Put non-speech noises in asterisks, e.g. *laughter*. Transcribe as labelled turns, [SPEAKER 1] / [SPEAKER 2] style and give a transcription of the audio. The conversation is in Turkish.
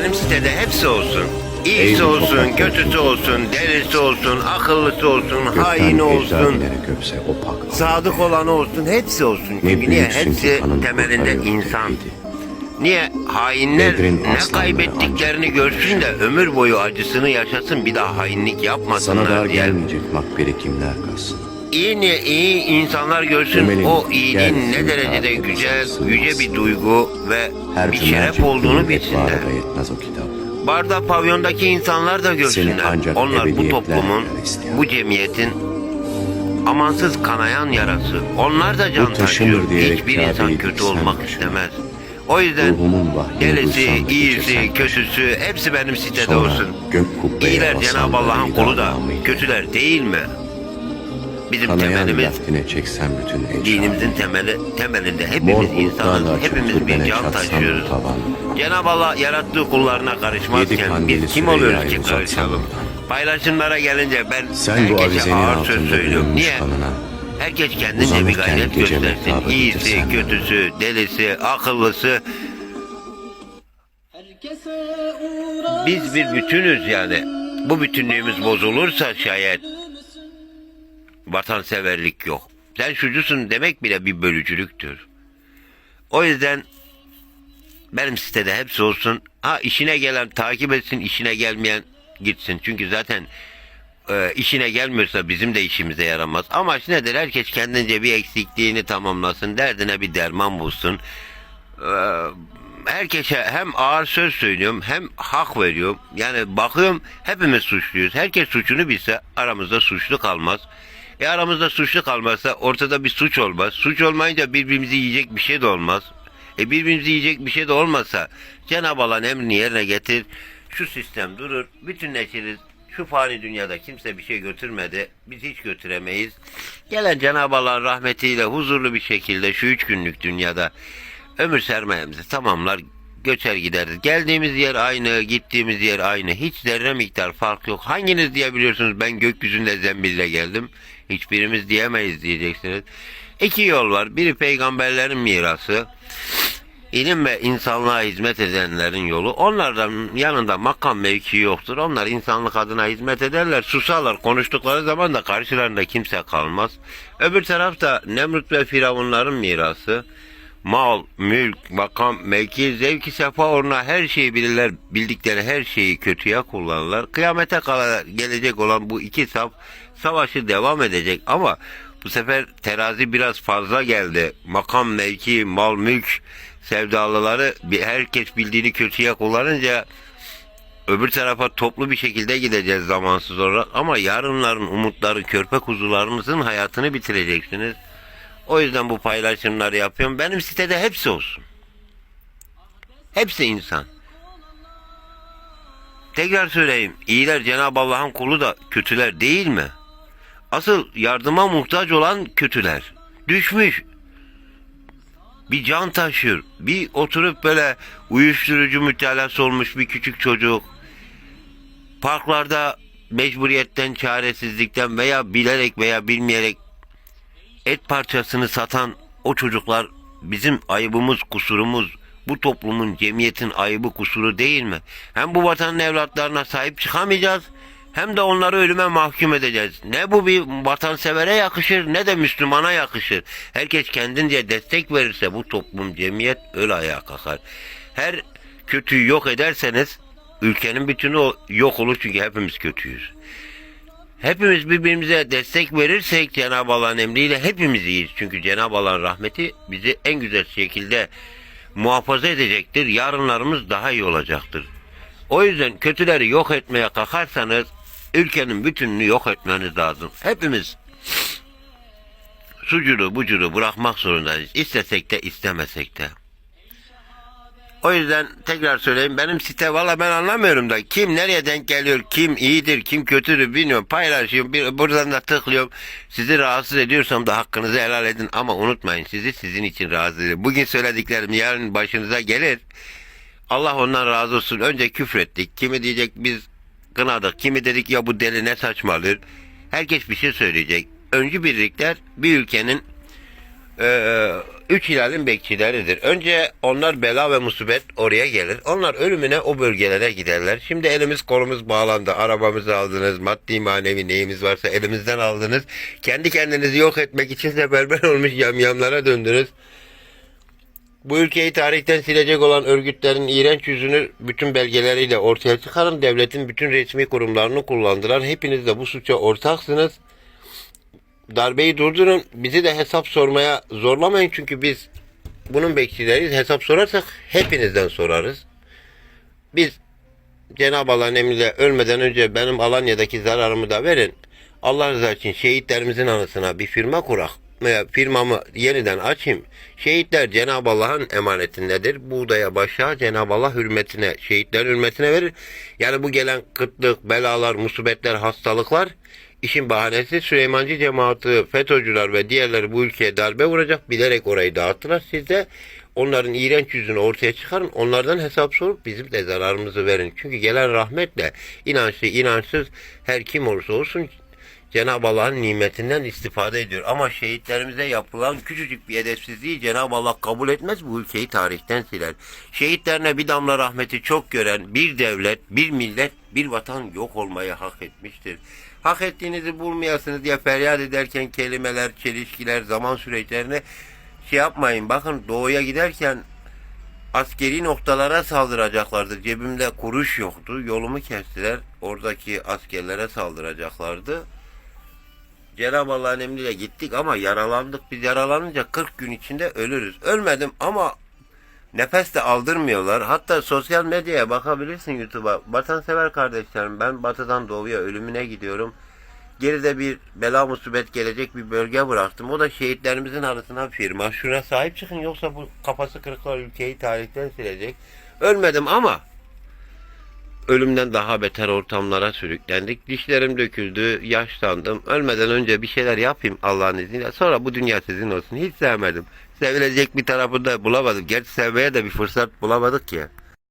[SPEAKER 1] benim sitede hepsi olsun. İyisi olsun, kötüsü olsun, delisi olsun, akıllısı olsun, haini
[SPEAKER 2] Gökten
[SPEAKER 1] olsun,
[SPEAKER 2] ecdadilere göpse o pak.
[SPEAKER 1] sadık olanı olsun, hepsi olsun. Çünkü niye? Hepsi temelinde insan. Niye? Hainler ne kaybettiklerini görsün de ömür boyu acısını yaşasın bir daha hainlik
[SPEAKER 2] Sana
[SPEAKER 1] yapmasınlar
[SPEAKER 2] dar
[SPEAKER 1] diye.
[SPEAKER 2] gelmeyecek makbere kimler kalsın.
[SPEAKER 1] İyi, ni- iyi insanlar görsün
[SPEAKER 2] Temelin
[SPEAKER 1] o iyiliğin ne derecede güzel, yüce bir duygu ve
[SPEAKER 2] Her
[SPEAKER 1] bir şeref olduğunu bilsinler. Barda pavyondaki insanlar da görsünler. Onlar bu toplumun, bu cemiyetin amansız kanayan yarası. Onlar da can taşıyor. Hiçbir insan kötü olmak istemez. O yüzden delisi, iyisi, kötüsü hepsi benim sitede olsun. İyiler Cenab-ı Allah'ın
[SPEAKER 2] da
[SPEAKER 1] kolu da kötüler değil mi? Bizim
[SPEAKER 2] Kanayan
[SPEAKER 1] temelimiz
[SPEAKER 2] laftine çeksem bütün
[SPEAKER 1] dinimizin temeli temelinde
[SPEAKER 2] Mor
[SPEAKER 1] hepimiz
[SPEAKER 2] bulutlarla
[SPEAKER 1] insanız. Hepimiz bir can taşıyoruz. Cenab-ı Allah yarattığı kullarına karışmazken biz kim oluyoruz ki karışalım? Paylaşımlara gelince ben
[SPEAKER 2] Sen
[SPEAKER 1] herkese ağır söz söylüyorum. Niye?
[SPEAKER 2] kanına.
[SPEAKER 1] Herkes kendince bir gayret göstersin. İyisi, kötüsü, delisi, akıllısı. Biz bir bütünüz yani. Bu bütünlüğümüz bozulursa şayet vatanseverlik yok. Sen şucusun demek bile bir bölücülüktür. O yüzden benim sitede hepsi olsun. Ha işine gelen takip etsin, işine gelmeyen gitsin. Çünkü zaten e, işine gelmiyorsa bizim de işimize yaramaz. Amaç nedir? Herkes kendince bir eksikliğini tamamlasın, derdine bir derman bulsun. E, herkese hem ağır söz söylüyorum hem hak veriyorum. Yani bakıyorum hepimiz suçluyuz. Herkes suçunu bilse aramızda suçlu kalmaz. E aramızda suçlu kalmazsa ortada bir suç olmaz. Suç olmayınca birbirimizi yiyecek bir şey de olmaz. E birbirimizi yiyecek bir şey de olmazsa Cenab-ı Allah'ın emrini yerine getir. Şu sistem durur. Bütünleşiriz. Şu fani dünyada kimse bir şey götürmedi. Biz hiç götüremeyiz. Gelen Cenab-ı Allah'ın rahmetiyle huzurlu bir şekilde şu üç günlük dünyada ömür sermayemizi tamamlar göçer gideriz. Geldiğimiz yer aynı, gittiğimiz yer aynı. Hiç zerre miktar fark yok. Hanginiz diyebiliyorsunuz ben gökyüzünde zembille geldim. Hiçbirimiz diyemeyiz diyeceksiniz. İki yol var. Biri peygamberlerin mirası. İlim ve insanlığa hizmet edenlerin yolu. Onlardan yanında makam mevki yoktur. Onlar insanlık adına hizmet ederler. Susarlar. Konuştukları zaman da karşılarında kimse kalmaz. Öbür tarafta Nemrut ve Firavunların mirası. Mal, mülk, makam, mevki, zevki, sefa uğruna her şeyi bilirler. Bildikleri her şeyi kötüye kullanırlar. Kıyamete kadar gelecek olan bu iki saf savaşı devam edecek ama bu sefer terazi biraz fazla geldi. Makam, mevki, mal, mülk sevdalıları herkes bildiğini kötüye kullanınca öbür tarafa toplu bir şekilde gideceğiz zamansız olarak ama yarınların umutları körpe kuzularımızın hayatını bitireceksiniz. O yüzden bu paylaşımları yapıyorum. Benim sitede hepsi olsun. Hepsi insan. Tekrar söyleyeyim. İyiler Cenab-ı Allah'ın kulu da kötüler değil mi? Asıl yardıma muhtaç olan kötüler. Düşmüş. Bir can taşıyor. Bir oturup böyle uyuşturucu mütalası olmuş bir küçük çocuk. Parklarda mecburiyetten, çaresizlikten veya bilerek veya bilmeyerek et parçasını satan o çocuklar bizim ayıbımız, kusurumuz, bu toplumun, cemiyetin ayıbı, kusuru değil mi? Hem bu vatanın evlatlarına sahip çıkamayacağız, hem de onları ölüme mahkum edeceğiz. Ne bu bir vatansevere yakışır, ne de Müslümana yakışır. Herkes kendince destek verirse bu toplum, cemiyet öyle ayağa kalkar. Her kötüyü yok ederseniz, ülkenin bütünü yok olur çünkü hepimiz kötüyüz. Hepimiz birbirimize destek verirsek Cenab-ı Allah'ın emriyle hepimiz iyiyiz. Çünkü Cenab-ı Allah'ın rahmeti bizi en güzel şekilde muhafaza edecektir. Yarınlarımız daha iyi olacaktır. O yüzden kötüleri yok etmeye kalkarsanız ülkenin bütününü yok etmeniz lazım. Hepimiz sucunu bucunu bırakmak zorundayız. İstesek de istemesek de. O yüzden tekrar söyleyeyim benim site valla ben anlamıyorum da kim nereye denk geliyor kim iyidir kim kötüdür bilmiyorum. Paylaşıyorum bir, buradan da tıklıyorum. Sizi rahatsız ediyorsam da hakkınızı helal edin ama unutmayın sizi sizin için rahatsız edin bugün söylediklerim yarın başınıza gelir. Allah ondan razı olsun. Önce küfrettik. Kimi diyecek biz kınadık. Kimi dedik ya bu deli ne saçmalıyor? Herkes bir şey söyleyecek. Öncü birlikler bir ülkenin eee üç hilalin bekçileridir. Önce onlar bela ve musibet oraya gelir. Onlar ölümüne o bölgelere giderler. Şimdi elimiz kolumuz bağlandı. Arabamızı aldınız. Maddi manevi neyimiz varsa elimizden aldınız. Kendi kendinizi yok etmek için seferber *laughs* olmuş yamyamlara döndünüz. Bu ülkeyi tarihten silecek olan örgütlerin iğrenç yüzünü bütün belgeleriyle ortaya çıkarın. Devletin bütün resmi kurumlarını kullandılar. Hepiniz de bu suça ortaksınız. Darbeyi durdurun. Bizi de hesap sormaya zorlamayın. Çünkü biz bunun bekçileriyiz. Hesap sorarsak hepinizden sorarız. Biz Cenab-ı Allah'ın emriyle ölmeden önce benim Alanya'daki zararımı da verin. Allah rızası için şehitlerimizin anısına bir firma kurak. Veya firmamı yeniden açayım. Şehitler Cenab-ı Allah'ın emanetindedir. Buğdaya başa Cenab-ı Allah hürmetine, şehitlerin hürmetine verir. Yani bu gelen kıtlık, belalar, musibetler, hastalıklar işin bahanesi Süleymancı cemaati, FETÖ'cüler ve diğerleri bu ülkeye darbe vuracak. Bilerek orayı dağıttılar. Siz de onların iğrenç yüzünü ortaya çıkarın. Onlardan hesap sorup bizim de zararımızı verin. Çünkü gelen rahmetle inançlı, inançsız her kim olursa olsun Cenab-ı Allah'ın nimetinden istifade ediyor. Ama şehitlerimize yapılan küçücük bir edepsizliği Cenab-ı Allah kabul etmez. Bu ülkeyi tarihten siler. Şehitlerine bir damla rahmeti çok gören bir devlet, bir millet, bir vatan yok olmayı hak etmiştir. Hak ettiğinizi bulmayasınız diye feryat ederken kelimeler, çelişkiler, zaman süreçlerine şey yapmayın. Bakın doğuya giderken askeri noktalara saldıracaklardı. Cebimde kuruş yoktu. Yolumu kestiler. Oradaki askerlere saldıracaklardı. Cenab-ı Allah'ın emriyle gittik ama yaralandık. Biz yaralanınca 40 gün içinde ölürüz. Ölmedim ama nefes de aldırmıyorlar. Hatta sosyal medyaya bakabilirsin YouTube'a. Vatansever kardeşlerim ben batıdan doğuya ölümüne gidiyorum. Geride bir bela musibet gelecek bir bölge bıraktım. O da şehitlerimizin arasına firma. Şuna sahip çıkın yoksa bu kafası kırıklar ülkeyi tarihten silecek. Ölmedim ama ölümden daha beter ortamlara sürüklendik. Dişlerim döküldü, yaşlandım. Ölmeden önce bir şeyler yapayım Allah'ın izniyle. Sonra bu dünya sizin olsun. Hiç sevmedim. Sevilecek bir tarafı da bulamadım. Gerçi sevmeye de bir fırsat bulamadık ki.